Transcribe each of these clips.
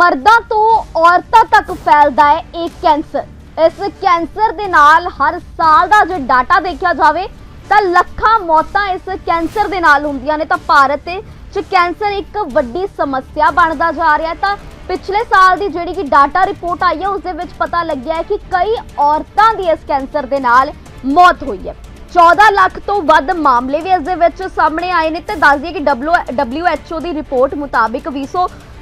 ਮਰਦਾਂ ਤੋਂ ਔਰਤਾਂ ਤੱਕ ਫੈਲਦਾ ਹੈ ਇਹ ਕੈਂਸਰ। ਇਸ ਕੈਂਸਰ ਦੇ ਨਾਲ ਹਰ ਸਾਲ ਦਾ ਜੇ ਡਾਟਾ ਦੇਖਿਆ ਜਾਵੇ, ਤਾਂ ਲੱਖਾਂ ਮੌਤਾਂ ਇਸ ਕੈਂਸਰ ਦੇ ਨਾਲ ਹੁੰਦੀਆਂ ਨੇ। ਤਾਂ ਭਾਰਤ ਦੇ 'ਚ ਕੈਂਸਰ ਇੱਕ ਵੱਡੀ ਸਮੱਸਿਆ ਬਣਦਾ ਜਾ ਰਿਹਾ ਤਾਂ ਪਿਛਲੇ ਸਾਲ ਦੀ ਜਿਹੜੀ ਕਿ ਡਾਟਾ ਰਿਪੋਰਟ ਆਈ ਹੈ, ਉਸ ਦੇ ਵਿੱਚ ਪਤਾ ਲੱਗਿਆ ਹੈ ਕਿ ਕਈ ਔਰਤਾਂ ਦੀ ਇਸ ਕੈਂਸਰ ਦੇ ਨਾਲ ਮੌਤ ਹੋਈ ਹੈ। 14 ਲੱਖ ਤੋਂ ਵੱਧ ਮਾਮਲੇ ਵੀ ਇਸ ਦੇ ਵਿੱਚ ਸਾਹਮਣੇ ਆਏ ਨੇ। ਤੇ ਦੱਸ ਦਈਏ ਕਿ WHO ਦੀ ਰਿਪੋਰਟ ਮੁਤਾਬਿਕ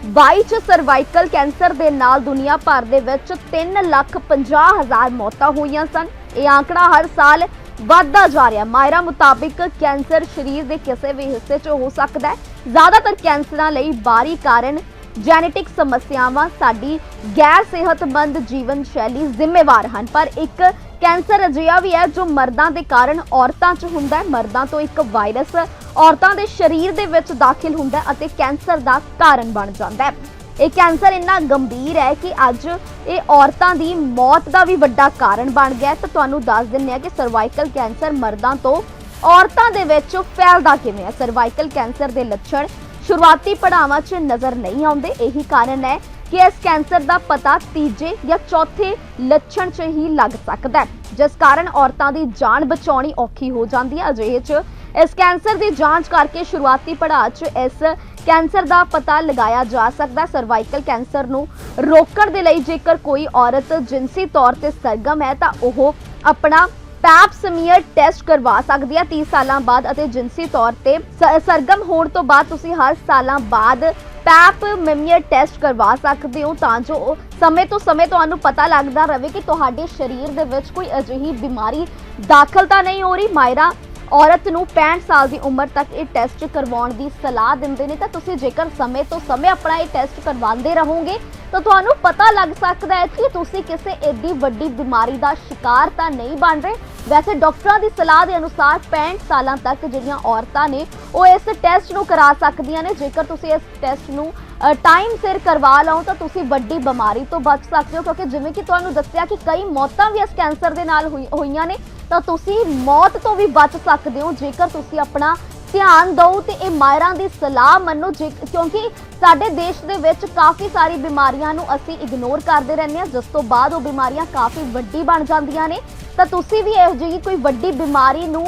2022 ਚ ਸਰਵਾਈਕਲ ਕੈਂਸਰ ਦੇ ਨਾਲ ਦੁਨੀਆ ਭਰ ਦੇ ਵਿੱਚ 3 ਲੱਖ 50 ਹਜ਼ਾਰ ਮੌਤਾਂ ਹੋਈਆਂ ਸਨ। ਇਹ ਆંકੜਾ ਹਰ ਸਾਲ ਵੱਧਦਾ ਜਾ ਰਿਹਾ। ਹੈ ਮਾਇਰਾ ਮੁਤਾਬਿਕ ਕੈਂਸਰ ਸਰੀਰ ਦੇ ਕਿਸੇ ਵੀ ਹਿੱਸੇ 'ਚ ਹੋ ਸਕਦਾ ਹੈ। ਜ਼ਿਆਦਾਤਰ ਕੈਂਸਰਾਂ ਲਈ ਬਾਹਰੀ ਕਾਰਨ ਜੈਨੇਟਿਕ ਸਮੱਸਿਆਵਾਂ ਸਾਡੀ ਗੈਰ ਸਿਹਤਮੰਦ ਜੀਵਨ ਸ਼ੈਲੀ ਜ਼ਿੰਮੇਵਾਰ ਹਨ। ਪਰ ਇੱਕ ਕੈਂਸਰ ਅਜਿਹਾ ਵੀ ਹੈ ਜੋ ਮਰਦਾਂ ਦੇ ਕਾਰਨ ਔਰਤਾਂ 'ਚ ਹੁੰਦਾ ਹੈ। ਮਰਦਾਂ ਤੋਂ ਇੱਕ ਵਾਇਰਸ ਔਰਤਾਂ ਦੇ ਸਰੀਰ ਦੇ ਵਿੱਚ ਦਾਖਲ ਹੁੰਦਾ ਅਤੇ ਕੈਂਸਰ ਦਾ ਕਾਰਨ ਬਣ ਜਾਂਦਾ ਹੈ। ਇਹ ਕੈਂਸਰ ਇੰਨਾ ਗੰਭੀਰ ਹੈ ਕਿ ਅੱਜ ਇਹ ਔਰਤਾਂ ਦੀ ਮੌਤ ਦਾ ਵੀ ਵੱਡਾ ਕਾਰਨ ਬਣ ਗਿਆ ਤਾਂ ਤੁਹਾਨੂੰ ਦੱਸ ਦਿੰਨੇ ਆ ਕਿ ਸਰਵਾਈਕਲ ਕੈਂਸਰ ਮਰਦਾਂ ਤੋਂ ਔਰਤਾਂ ਦੇ ਵਿੱਚ ਫੈਲਦਾ ਕਿਵੇਂ ਹੈ? ਸਰਵਾਈਕਲ ਕੈਂਸਰ ਦੇ ਲੱਛਣ ਸ਼ੁਰੂਆਤੀ ਪੜਾਵਾਂ 'ਚ ਨਜ਼ਰ ਨਹੀਂ ਆਉਂਦੇ। ਇਹੀ ਕਾਰਨ ਹੈ ਕਿ ਇਸ ਕੈਂਸਰ ਦਾ ਪਤਾ ਤੀਜੇ ਜਾਂ ਚੌਥੇ ਲੱਛਣ 'ਚ ਹੀ ਲੱਗ ਸਕਦਾ ਹੈ। ਜਿਸ ਕਾਰਨ ਔਰਤਾਂ ਦੀ ਜਾਨ ਬਚਾਉਣੀ ਔਖੀ ਹੋ ਜਾਂਦੀ ਹੈ। ਅਜਿਹੇ 'ਚ ਇਸ ਕੈਂਸਰ ਦੀ ਜਾਂਚ ਕਰਕੇ ਸ਼ੁਰੂਆਤੀ ਪੜਾਅ 'ਚ ਇਸ ਕੈਂਸਰ ਦਾ ਪਤਾ ਲਗਾਇਆ ਜਾ ਸਕਦਾ। ਸਰਵਾਈਕਲ ਕੈਂਸਰ ਨੂੰ ਰੋਕਣ ਦੇ ਲਈ ਜੇਕਰ ਕੋਈ ਔਰਤ ਜਿਨਸੀ ਤੌਰ ਤੇ ਸਰਗਮ ਹੈ, ਤਾਂ ਉਹ ਆਪਣਾ ਪੈਪ ਸਮੀਅਰ ਟੈਸਟ ਕਰਵਾ ਸਕਦੀ ਹੈ 30 ਸਾਲਾਂ ਬਾਅਦ ਅਤੇ ਜਿਨਸੀ ਤੌਰ ਤੇ ਸਰਗਮ ਹੋਣ ਤੋਂ ਬਾਅਦ ਤੁਸੀਂ ਹਰ ਸਾਲਾਂ ਬਾਅਦ ਪੈਪ ਸਮੀਅਰ ਟੈਸਟ ਕਰਵਾ ਸਕਦੇ ਹੋ, ਤਾਂ ਜੋ ਸਮੇਂ ਤੋਂ ਸਮੇਂ ਤੁਹਾਨੂੰ ਪਤਾ ਲੱਗਦਾ ਰਹੇ ਕਿ ਤੁਹਾਡੇ ਸਰੀਰ ਦੇ ਵਿੱਚ ਕੋਈ ਅਜਿਹੀ ਬਿਮਾਰੀ ਦਾਖਲ ਤਾਂ ਨਹੀਂ ਹੋ ਰਹੀ। ਮਾਇਰਾ ਔਰਤ ਨੂੰ 65 ਸਾਲ ਦੀ ਉਮਰ ਤੱਕ ਇਹ ਟੈਸਟ ਕਰਵਾਉਣ ਦੀ ਸਲਾਹ ਦਿੰਦੇ ਨੇ, ਤਾਂ ਤੁਸੀਂ ਜੇਕਰ ਸਮੇਂ ਤੋਂ ਸਮੇਂ ਆਪਣਾ ਇਹ ਟੈਸਟ ਕਰਵਾਉਂਦੇ ਰਹੋਗੇ, ਤਾਂ ਤੁਹਾਨੂੰ ਪਤਾ ਲੱਗ ਸਕਦਾ ਹੈ ਕਿ ਤੁਸੀਂ ਕਿਸੇ ਏਡੀ ਵੱਡੀ ਬਿਮਾਰੀ ਦਾ ਸ਼ਿਕਾਰ ਤਾਂ ਨਹੀਂ ਬਣ ਰਹੇ ਵੈਸੇ ਡਾਕਟਰਾਂ ਦੀ ਸਲਾਹ ਦੇ ਅਨੁਸਾਰ 65 ਸਾਲਾਂ ਤੱਕ ਜਿਹੜੀਆਂ ਔਰਤਾਂ ਨੇ, ਉਹ ਇਸ ਟੈਸਟ ਨੂੰ ਕਰਾ ਸਕਦੀਆਂ ਨੇ। ਜੇਕਰ ਤੁਸੀਂ ਇਸ ਟੈਸਟ ਨੂੰ ਟਾਈਮ ਸਿਰ ਕਰਵਾ ਲਓ, ਤਾਂ ਤੁਸੀਂ ਵੱਡੀ ਬਿਮਾਰੀ ਤੋਂ ਬਚ ਸਕਦੇ ਹੋ। ਕਿਉਂਕਿ ਜਿਵੇਂ ਕਿ ਤੁਹਾਨੂੰ ਦੱਸਿਆ ਕਿ ਕਈ ਮੌਤਾਂ ਵੀ ਇਸ ਕੈਂਸਰ ਦੇ ਨਾਲ ਹੋਈਆਂ ਨੇ, ਤਾਂ ਤੁਸੀਂ ਮੌਤ ਤੋਂ ਵੀ ਬਚ ਸਕਦੇ ਹੋ। ਜੇਕਰ ਤੁਸੀਂ ਆਪਣਾ ਧਿਆਨ ਦਿਓ ਤੇ ਇਹ ਮਾਇਰਾਂ ਦੀ ਸਲਾਹ ਮੰਨੋ ਜੇ ਕਿਉਂਕਿ ਸਾਡੇ ਦੇਸ਼ ਦੇ ਵਿੱਚ ਕਾਫੀ ਸਾਰੀ ਬਿਮਾਰੀਆਂ ਨੂੰ ਅਸੀਂ ਇਗਨੋਰ ਕਰਦੇ ਰਹਿੰਦੇ ਹਾਂ, ਜਿਸ ਤੋਂ ਬਾਅਦ ਉਹ ਬਿਮਾਰੀਆਂ ਕਾਫੀ ਵੱਡੀ ਬਣ ਜਾਂਦੀਆਂ ਨੇ। ਤਾਂ ਤੁਸੀਂ ਵੀ ਇਹੋ ਜਿਹੀ ਕੋਈ ਵੱਡੀ ਬਿਮਾਰੀ ਨੂੰ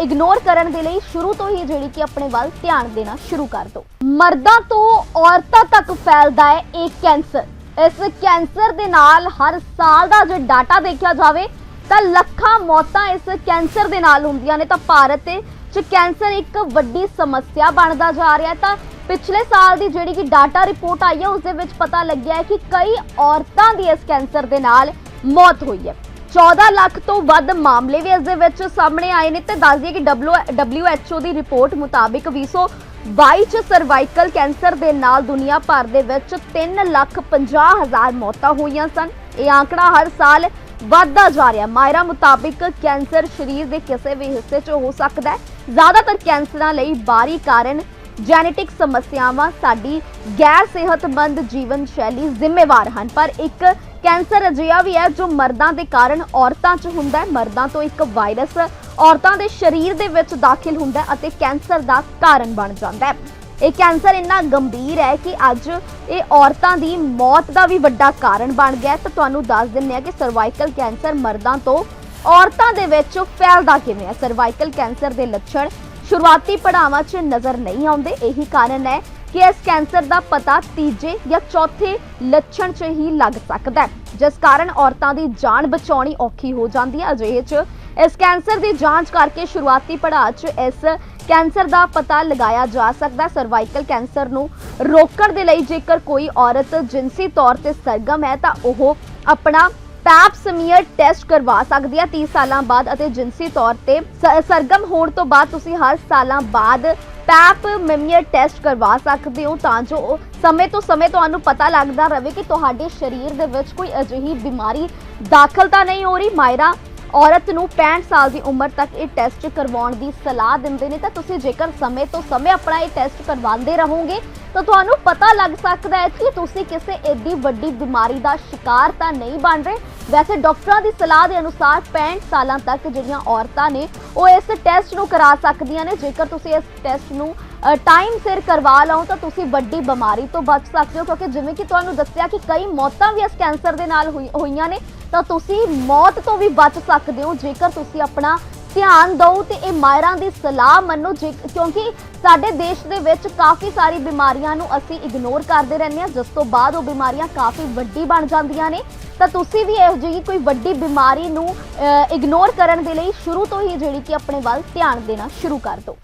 ਇਗਨੋਰ ਕਰਨ ਦੇ ਲਈ ਸ਼ੁਰੂ ਤੋਂ ਹੀ ਜਿਹੜੀ ਕਿ ਆਪਣੇ ਵੱਲ ਧਿਆਨ ਦੇਣਾ ਸ਼ੁਰੂ ਕਰ ਦਿਓ। ਮਰਦਾਂ ਤੋਂ ਔਰਤਾਂ ਤੱਕ ਫੈਲਦਾ ਹੈ ਇਹ ਕੈਂਸਰ। ਇਸ ਕੈਂਸਰ ਦੇ ਨਾਲ ਹਰ ਸਾਲ ਦਾ ਜੇ ਡਾਟਾ ਦੇਖਿਆ ਜਾਵੇ, ਤਾਂ ਲੱਖਾਂ ਮੌਤਾਂ ਇਸ ਕੈਂਸਰ ਦੇ ਨਾਲ ਹੁੰਦੀਆਂ ਨੇ। ਤਾਂ ਭਾਰਤ 'ਚ ਕੈਂਸਰ ਇੱਕ ਵੱਡੀ ਸਮੱਸਿਆ ਬਣਦਾ ਜਾ ਰਿਹਾ ਤਾਂ ਪਿਛਲੇ ਸਾਲ ਦੀ ਜਿਹੜੀ ਕਿ ਡਾਟਾ ਰਿਪੋਰਟ ਆਈ ਹੈ, ਉਸ ਦੇ ਵਿੱਚ ਪਤਾ ਲੱਗਿਆ ਹੈ ਕਿ ਕਈ ਔਰਤਾਂ ਦੀ ਇਸ ਕੈਂਸਰ ਦੇ ਨਾਲ ਮੌਤ ਹੋਈ ਹੈ। 14 ਲੱਖ ਤੋਂ ਵੱਧ ਮਾਮਲੇ ਵੀ ਇਸ ਦੇ ਵਿੱਚ ਸਾਹਮਣੇ ਆਏ ਨੇ ਤੇ ਦੱਸ ਦਈਏ ਕਿ WHO ਦੀ ਰਿਪੋਰਟ ਮੁਤਾਬਿਕ 2022 ਚ ਸਰਵਾਈਕਲ ਕੈਂਸਰ ਦੇ ਨਾਲ ਦੁਨੀਆ ਭਰ ਦੇ ਵਿੱਚ 3 ਲੱਖ 50 ਹਜ਼ਾਰ ਮੌਤਾਂ ਹੋਈਆਂ ਸਨ। ਇਹ ਆંકੜਾ ਹਰ ਸਾਲ ਵੱਧਦਾ ਜਾ ਰਿਹਾ ਹੈ। ਮਾਇਰਾ ਮੁਤਾਬਿਕ ਕੈਂਸਰ ਸਰੀਰ ਦੇ ਕਿਸੇ ਵੀ ਹਿੱਸੇ 'ਚ ਹੋ ਸਕਦਾ ਹੈ। ਜ਼ਿਆਦਾਤਰ ਕੈਂਸਰਾਂ ਲਈ ਬਾਹਰੀ ਕਾਰਨ ਜੈਨੇਟਿਕ ਸਮੱਸਿਆਵਾਂ, ਸਾਡੀ ਗੈਰ ਸਿਹਤਮੰਦ ਜੀਵਨ ਸ਼ੈਲੀ ਜ਼ਿੰਮੇਵਾਰ ਹਨ। ਪਰ ਇੱਕ ਕੈਂਸਰ ਅਜਿਹਾ ਵੀ ਹੈ ਜੋ ਮਰਦਾਂ ਦੇ ਕਾਰਨ ਔਰਤਾਂ 'ਚ ਹੁੰਦਾ ਹੈ। ਮਰਦਾਂ ਤੋਂ ਇੱਕ ਵਾਇਰਸ ਔਰਤਾਂ ਦੇ ਸਰੀਰ ਦੇ ਵਿੱਚ ਦਾਖਲ ਹੁੰਦਾ ਹੈ ਅਤੇ ਕੈਂਸਰ ਦਾ ਕਾਰਨ ਬਣ ਜਾਂਦਾ ਹੈ। ਇਹ ਕੈਂਸਰ ਇੰਨਾ ਗੰਭੀਰ ਹੈ ਕਿ ਅੱਜ ਇਹ ਔਰਤਾਂ ਦੀ ਮੌਤ ਦਾ ਵੀ ਵੱਡਾ ਕਾਰਨ ਬਣ ਗਿਆ ਤਾਂ ਤੁਹਾਨੂੰ ਦੱਸ ਦਿੰਨੇ ਆ ਕਿ ਸਰਵਾਈਕਲ ਕੈਂਸਰ ਮਰਦਾਂ ਤੋਂ ਔਰਤਾਂ ਦੇ ਵਿੱਚ ਫੈਲਦਾ ਕਿਵੇਂ ਹੈ? ਸਰਵਾਈਕਲ ਕੈਂਸਰ ਦੇ ਲੱਛਣ ਸ਼ੁਰੂਆਤੀ ਪੜਾਵਾਂ 'ਚ ਨਜ਼ਰ ਨਹੀਂ ਆਉਂਦੇ। ਇਹੀ ਕਾਰਨ ਹੈ ਕਿ ਇਸ ਕੈਂਸਰ ਦਾ ਪਤਾ ਤੀਜੇ ਜਾਂ ਚੌਥੇ ਲੱਛਣ 'ਚ ਹੀ ਲੱਗ ਸਕਦਾ ਹੈ। ਜਿਸ ਕਾਰਨ ਔਰਤਾਂ ਦੀ ਜਾਨ ਬਚਾਉਣੀ ਔਖੀ ਹੋ ਜਾਂਦੀ ਹੈ। ਅਜਿਹੇ 'ਚ ਇਸ ਕੈਂਸਰ ਦੀ ਜਾਂਚ ਕਰਕੇ ਸ਼ੁਰੂਆਤੀ ਪੜਾਅ 'ਚ ਇਸ ਕੈਂਸਰ ਦਾ ਪਤਾ ਲਗਾਇਆ ਜਾ ਸਕਦਾ ਸਰਵਾਈਕਲ ਕੈਂਸਰ ਨੂੰ ਰੋਕਣ ਦੇ ਲਈ ਜੇਕਰ ਕੋਈ ਔਰਤ ਜਿਨਸੀ ਤੌਰ ਤੇ ਸਰਗਮ ਹੈ ਤਾਂ ਉਹ ਆਪਣਾ ਪੈਪ ਸਮੀਅਰ ਟੈਸਟ ਕਰਵਾ ਸਕਦੀ ਹੈ 30 ਸਾਲਾਂ ਬਾਅਦ ਅਤੇ ਜਿਨਸੀ ਤੌਰ ਤੇ ਸਰਗਮ ਹੋਣ ਤੋਂ ਬਾਅਦ ਤੁਸੀਂ ਹਰ ਸਾਲਾਂ ਬਾਅਦ ਪੈਪ ਸਮੀਅਰ ਟੈਸਟ ਕਰਵਾ ਸਕਦੇ ਹੋ ਤਾਂ ਜੋ ਸਮੇਂ ਤੋਂ ਸਮੇਂ ਤੁਹਾਨੂੰ ਪਤਾ ਲੱਗਦਾ ਰਹੇ ਕਿ ਤੁਹਾਡੇ ਸਰੀਰ ਦੇ ਵਿੱਚ ਕੋਈ ਅਜਿਹੀ ਬਿਮਾਰੀ ਦਾਖਲ ਤਾਂ ਨਹੀਂ ਹੋ ਰਹੀ। ਮਾਇਰਾ ਔਰਤ ਨੂੰ 65 ਸਾਲ ਦੀ ਉਮਰ ਤੱਕ ਇਹ ਟੈਸਟ ਕਰਵਾਉਣ ਦੀ ਸਲਾਹ ਦਿੰਦੇ ਨੇ। ਤਾਂ ਤੁਸੀਂ ਜੇਕਰ ਸਮੇਂ ਤੋਂ ਸਮੇਂ ਆਪਣਾ ਇਹ ਟੈਸਟ ਕਰਵਾਉਂਦੇ ਰਹੋਗੇ ਤਾਂ ਤੁਹਾਨੂੰ ਪਤਾ ਲੱਗ ਸਕਦਾ ਹੈ ਕਿ ਤੁਸੀਂ ਕਿਸੇ ਏਡੀ ਵੱਡੀ ਬਿਮਾਰੀ ਦਾ ਸ਼ਿਕਾਰ ਤਾਂ ਨਹੀਂ ਬਣ ਰਹੇ। ਵੈਸੇ ਡਾਕਟਰਾਂ ਦੀ ਸਲਾਹ ਦੇ ਅਨੁਸਾਰ 65 ਸਾਲਾਂ ਤੱਕ ਜਿਹੜੀਆਂ ਔਰਤਾਂ ਨੇ, ਉਹ ਇਸ ਟੈਸਟ ਨੂੰ ਕਰਾ ਸਕਦੀਆਂ ਨੇ। ਜੇਕਰ ਤੁਸੀਂ ਇਸ ਟੈਸਟ ਨੂੰ ਟਾਈਮ ਸਿਰ ਕਰਵਾ ਲਓ, ਤਾਂ ਤੁਸੀਂ ਵੱਡੀ ਬਿਮਾਰੀ ਤੋਂ ਬਚ ਸਕਦੇ ਹੋ। ਕਿਉਂਕਿ ਜਿਵੇਂ ਕਿ ਤੁਹਾਨੂੰ ਦੱਸਿਆ ਕਿ ਕਈ ਮੌਤਾਂ ਵੀ ਇਸ ਕੈਂਸਰ ਦੇ ਨਾਲ ਹੋਈ- ਹੋਈਆਂ ਨੇ, ਤਾਂ ਤੁਸੀਂ ਮੌਤ ਤੋਂ ਵੀ ਬਚ ਸਕਦੇ ਹੋ। ਜੇਕਰ ਤੁਸੀਂ ਆਪਣਾ ਧਿਆਨ ਦਿਓ ਤੇ ਇਹ ਮਾਇਰਾਂ ਦੀ ਸਲਾਹ ਮੰਨੋ ਜੇ ਕਿਉਂਕਿ ਸਾਡੇ ਦੇਸ਼ ਦੇ ਵਿੱਚ ਕਾਫੀ ਸਾਰੀ ਬਿਮਾਰੀਆਂ ਨੂੰ ਅਸੀਂ ਇਗਨੋਰ ਕਰਦੇ ਰਹਿੰਦੇ ਹਾਂ। ਜਿਸ ਤੋਂ ਬਾਅਦ ਉਹ ਬਿਮਾਰੀਆਂ ਕਾਫੀ ਵੱਡੀ ਬਣ ਜਾਂਦੀਆਂ ਨੇ। ਤਾਂ ਤੁਸੀਂ ਵੀ ਇਹੋ ਜਿਹੀ ਕੋਈ ਵੱਡੀ ਬਿਮਾਰੀ ਨੂੰ ਇਗਨੋਰ ਕਰਨ ਦੇ ਲਈ ਸ਼ੁਰੂ ਤੋਂ ਹੀ ਜਿਹੜੀ ਕਿ ਆਪਣੇ ਵੱਲ ਧਿਆਨ ਦੇਣਾ ਸ਼ੁਰੂ ਕਰ ਦਿਓ।